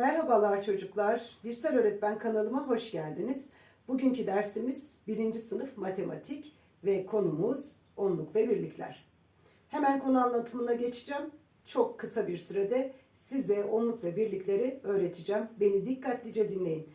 Merhabalar çocuklar. Birsel Öğretmen kanalıma hoş geldiniz. Bugünkü dersimiz 1. sınıf matematik ve konumuz onluk ve birlikler. Hemen konu anlatımına geçeceğim. Çok kısa bir sürede size onluk ve birlikleri öğreteceğim. Beni dikkatlice dinleyin.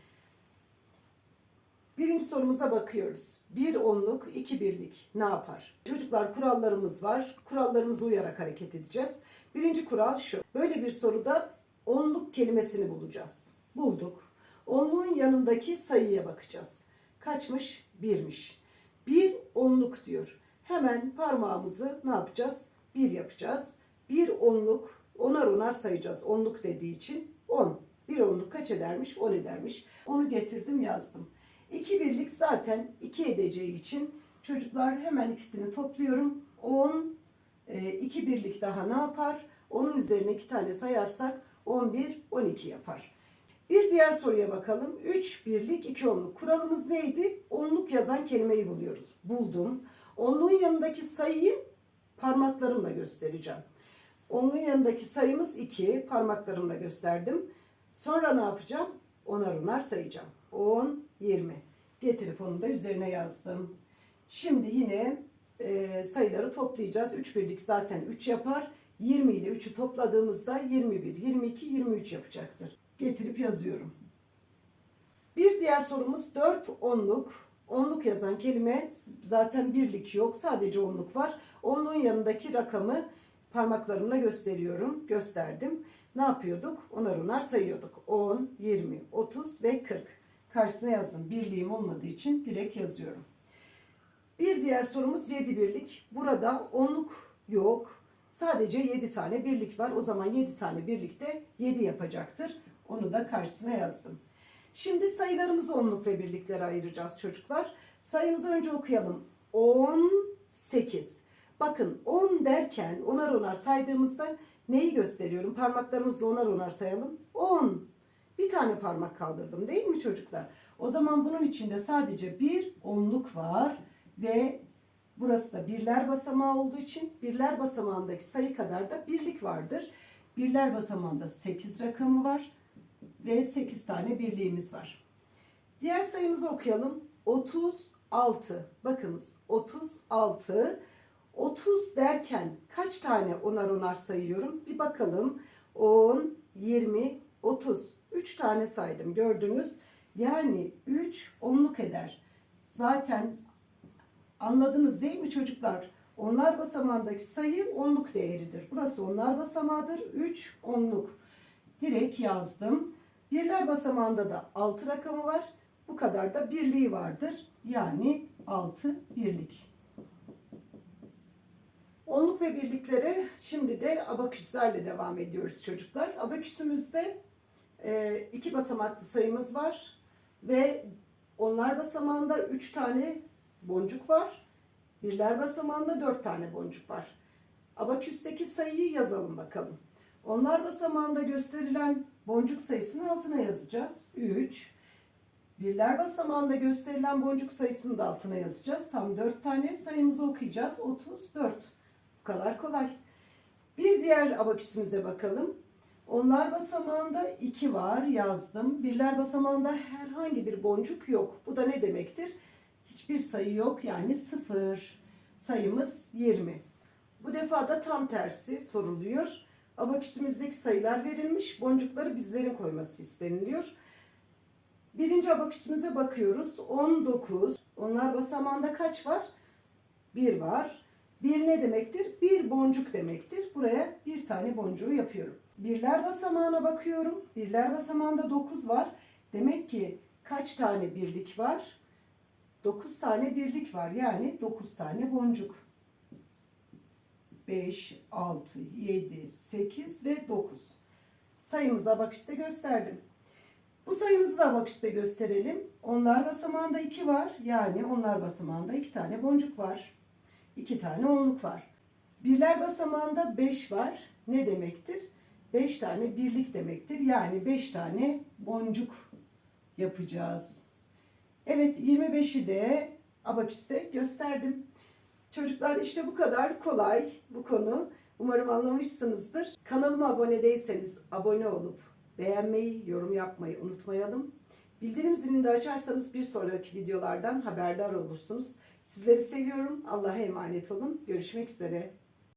Birinci sorumuza bakıyoruz. Bir onluk, iki birlik ne yapar? Çocuklar kurallarımız var. Kurallarımıza uyarak hareket edeceğiz. Birinci kural şu. Böyle bir soruda onluk kelimesini bulacağız. Bulduk. Onluğun yanındaki sayıya bakacağız. Kaçmış? Birmiş. Bir onluk diyor. Hemen parmağımızı ne yapacağız? Bir yapacağız. Bir onluk, onar onar sayacağız. Onluk dediği için on. Bir onluk kaç edermiş? On edermiş. Onu getirdim yazdım. İki birlik zaten iki edeceği için çocuklar hemen ikisini topluyorum. 10, e, iki birlik daha ne yapar? Onun üzerine iki tane sayarsak 11, 12 yapar. Bir diğer soruya bakalım. 3 birlik, 2 onluk. Kuralımız neydi? Onluk yazan kelimeyi buluyoruz. Buldum. Onluğun yanındaki sayıyı parmaklarımla göstereceğim. Onluğun yanındaki sayımız 2. Parmaklarımla gösterdim. Sonra ne yapacağım? Onar onar sayacağım. 10, 20. Getirip onu da üzerine yazdım. Şimdi yine e, sayıları toplayacağız. 3 birlik zaten 3 yapar. 20 ile 3'ü topladığımızda 21, 22, 23 yapacaktır. Getirip yazıyorum. Bir diğer sorumuz 4 onluk. Onluk yazan kelime zaten birlik yok. Sadece onluk var. Onluğun yanındaki rakamı parmaklarımla gösteriyorum. Gösterdim. Ne yapıyorduk? Onar onar sayıyorduk. 10, 20, 30 ve 40. Karşısına yazdım. Birliğim olmadığı için direkt yazıyorum. Bir diğer sorumuz 7 birlik. Burada onluk yok. Sadece 7 tane birlik var. O zaman 7 tane birlikte 7 yapacaktır. Onu da karşısına yazdım. Şimdi sayılarımızı onluk ve birliklere ayıracağız çocuklar. Sayımızı önce okuyalım. 18. Bakın 10 derken onar onar saydığımızda neyi gösteriyorum? Parmaklarımızla onar onar sayalım. 10. Bir tane parmak kaldırdım değil mi çocuklar? O zaman bunun içinde sadece bir onluk var ve burası da birler basamağı olduğu için birler basamağındaki sayı kadar da birlik vardır. Birler basamağında 8 rakamı var ve 8 tane birliğimiz var. Diğer sayımızı okuyalım. 36. Bakınız 36. 30 derken kaç tane onar onar sayıyorum? Bir bakalım. 10, 20, 30. 3 tane saydım gördünüz. Yani 3 onluk eder. Zaten anladınız değil mi çocuklar? Onlar basamağındaki sayı onluk değeridir. Burası onlar basamağıdır. 3 onluk. Direkt yazdım. Birler basamağında da 6 rakamı var. Bu kadar da birliği vardır. Yani 6 birlik. Onluk ve birliklere şimdi de abaküslerle devam ediyoruz çocuklar. Abaküsümüzde e, iki basamaklı sayımız var ve onlar basamağında üç tane boncuk var. Birler basamağında dört tane boncuk var. Abaküsteki sayıyı yazalım bakalım. Onlar basamağında gösterilen boncuk sayısını altına yazacağız. 3. Birler basamağında gösterilen boncuk sayısını da altına yazacağız. Tam 4 tane sayımızı okuyacağız. 34. Bu kadar kolay. Bir diğer abaküsümüze bakalım. Onlar basamağında 2 var yazdım. Birler basamağında herhangi bir boncuk yok. Bu da ne demektir? Hiçbir sayı yok yani 0. Sayımız 20. Bu defa da tam tersi soruluyor. Abaküsümüzdeki sayılar verilmiş. Boncukları bizlerin koyması isteniliyor. Birinci abaküsümüze bakıyoruz. 19. Onlar basamağında kaç var? 1 var. 1 ne demektir? Bir boncuk demektir. Buraya bir tane boncuğu yapıyorum. Birler basamağına bakıyorum. Birler basamağında 9 var. Demek ki kaç tane birlik var? 9 tane birlik var. Yani 9 tane boncuk. 5, 6, 7, 8 ve 9. Sayımızı abaküste gösterdim. Bu sayımızı da abaküste gösterelim. Onlar basamağında 2 var. Yani onlar basamağında 2 tane boncuk var. 2 tane onluk var. Birler basamağında 5 var. Ne demektir? 5 tane birlik demektir. Yani 5 tane boncuk yapacağız. Evet 25'i de abaküste gösterdim. Çocuklar işte bu kadar kolay bu konu. Umarım anlamışsınızdır. Kanalıma abone değilseniz abone olup Beğenmeyi, yorum yapmayı unutmayalım. Bildirim zilini de açarsanız bir sonraki videolardan haberdar olursunuz. Sizleri seviyorum. Allah'a emanet olun. Görüşmek üzere.